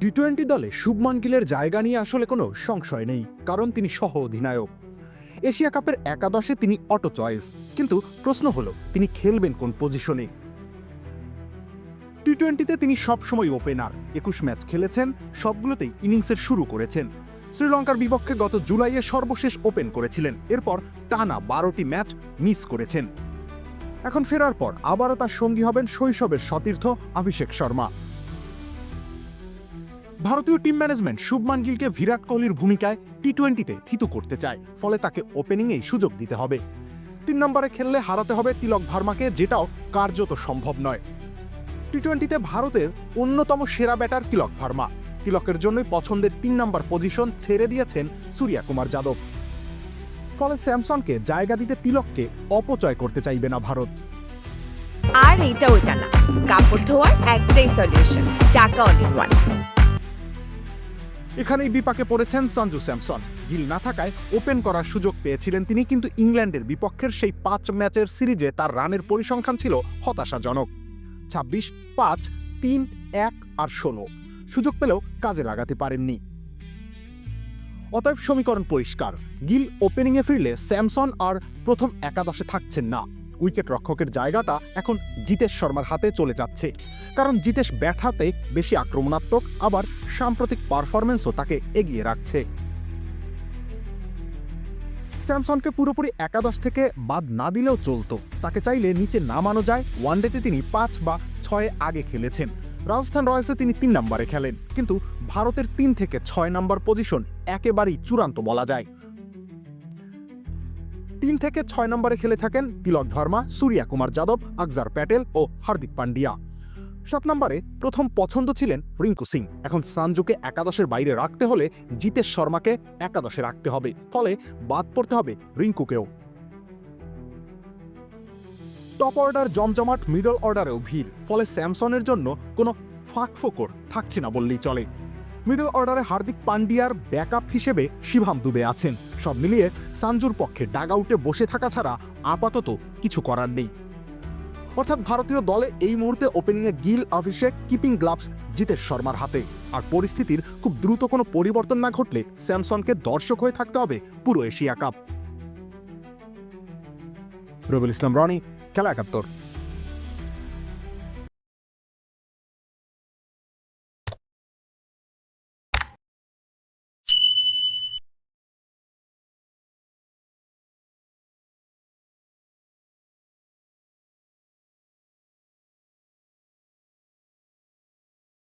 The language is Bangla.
টি টোয়েন্টি দলে শুভমান গিলের জায়গা নিয়ে আসলে কোনো সংশয় নেই, কারণ তিনি সহ অধিনায়ক। এশিয়া কাপের একাদশে তিনি অটো চয়েস, কিন্তু প্রশ্ন হলো, তিনি খেলবেন কোন পজিশনে? টি টোয়েন্টিতে তিনি সবসময় ওপেনার, একুশ ম্যাচ খেলেছেন, সবগুলোতেই ইনিংসের শুরু করেছেন। শ্রীলঙ্কার বিপক্ষে গত জুলাইয়ে সর্বশেষ ওপেন করেছিলেন, এরপর টানা বারোটি ম্যাচ মিস করেছেন। এখন ফেরার পর আবারও তার সঙ্গী হবেন শৈশবের সতীর্থ অভিষেক শর্মা। ভারতীয় টিম ম্যানেজমেন্ট শুভমান গিলকে বিরাট কোহলির ভূমিকায় টি টোয়েন্টিতে থিতু করতে চায়, ফলে তাকে ওপেনিংয়েই সুযোগ দিতে হবে। তিন নম্বরে খেললে হারাতে হবে তিলক ভার্মাকে, যেটাও কার্যত সম্ভব নয়। টি টোয়েন্টিতে ভারতের অন্যতম সেরা ব্যাটার তিলক ভার্মা। তিলকের জন্যই পছন্দের তিন নম্বর পজিশন ছেড়ে দিয়েছেন সূর্যা কুমার যাদব। ফলে স্যামসনকে জায়গা দিতে তিলককে অপচয় করতে চাইবে না ভারত। আর এটা ওটা না। কাপড় ধোয়ার একটাই সলিউশন চাকা অল ওয়ান এখানেই বিপাকে পড়েছেন সঞ্জু স্যামসন। গিল না থাকায় ওপেন করার সুযোগ পেয়েছিলেন তিনি, কিন্তু ইংল্যান্ডের বিপক্ষের সেই পাঁচ ম্যাচের সিরিজে তার রানের পরিসংখ্যান ছিল হতাশাজনক। ছাব্বিশ, পাঁচ, তিন, এক আর ষোলো। সুযোগ পেলেও কাজে লাগাতে পারেননি। অতএব সমীকরণ পরিষ্কার। গিল ওপেনিংয়ে ফিরলে স্যামসন আর প্রথম একাদশে থাকছেন না। উইকেট রক্ষকের জায়গাটা এখন জিতেশ শর্মার হাতে চলে যাচ্ছে। কারণ জিতেশ ব্যাট হাতে বেশি আক্রমণাত্মক, আবার সাম্প্রতিক পারফরমেন্সও তাকে এগিয়ে রাখছে। স্যামসনকে পুরোপুরি একাদশ থেকে বাদ না দিলেও চলতো। তাকে চাইলে নিচে নামানো যায়। ওয়ানডেতে তিনি পাঁচ বা ছয়ে আগে খেলেছেন। রাজস্থান রয়্যালসে তিনি তিন নম্বরে খেলেন। কিন্তু ভারতের তিন থেকে ছয় নম্বর পজিশন একেবারেই চূড়ান্ত বলা যায়। তিন থেকে ছয় নম্বরে খেলে থাকেন তিলক ধর্মা, সূর্যা কুমার যাদব, আকজার প্যাটেল ও হার্দিক পান্ডিয়া। সাত নম্বরে প্রথম পছন্দ ছিলেন রিঙ্কু সিং। এখন সানজুকে একাদশের বাইরে রাখতে হলে জিতেশ শর্মাকে একাদশে রাখতে হবে। ফলে বাদ পড়তে হবে রিঙ্কুকেও। টপ অর্ডার জমজমাট মিডল অর্ডারেও ভিড়। ফলে স্যামসনের জন্য কোনো ফাঁক ফোকর থাকছে না বললেই চলে। মিডল অর্ডারে হার্দিক পান্ডিয়ার ব্যাকআপ হিসেবে শিভাম দুবে আছেন। সব মিলিয়ে সানজুর পক্ষে ডাগআউটে বসে থাকা ছাড়া আপাতত কিছু করার নেই। অর্থাৎ ভারতীয় দলে এই মুহূর্তে ওপেনিংয়ে গিল, অভিষেক, কিপিং গ্লাভস, জিতেশ শর্মার হাতে। আর পরিস্থিতির খুব দ্রুত কোনো পরিবর্তন না ঘটলে স্যামসনকে দর্শক হয়ে থাকতে হবে পুরো এশিয়া কাপ। রবিউল ইসলাম, রনি, খেলা একাত্তর।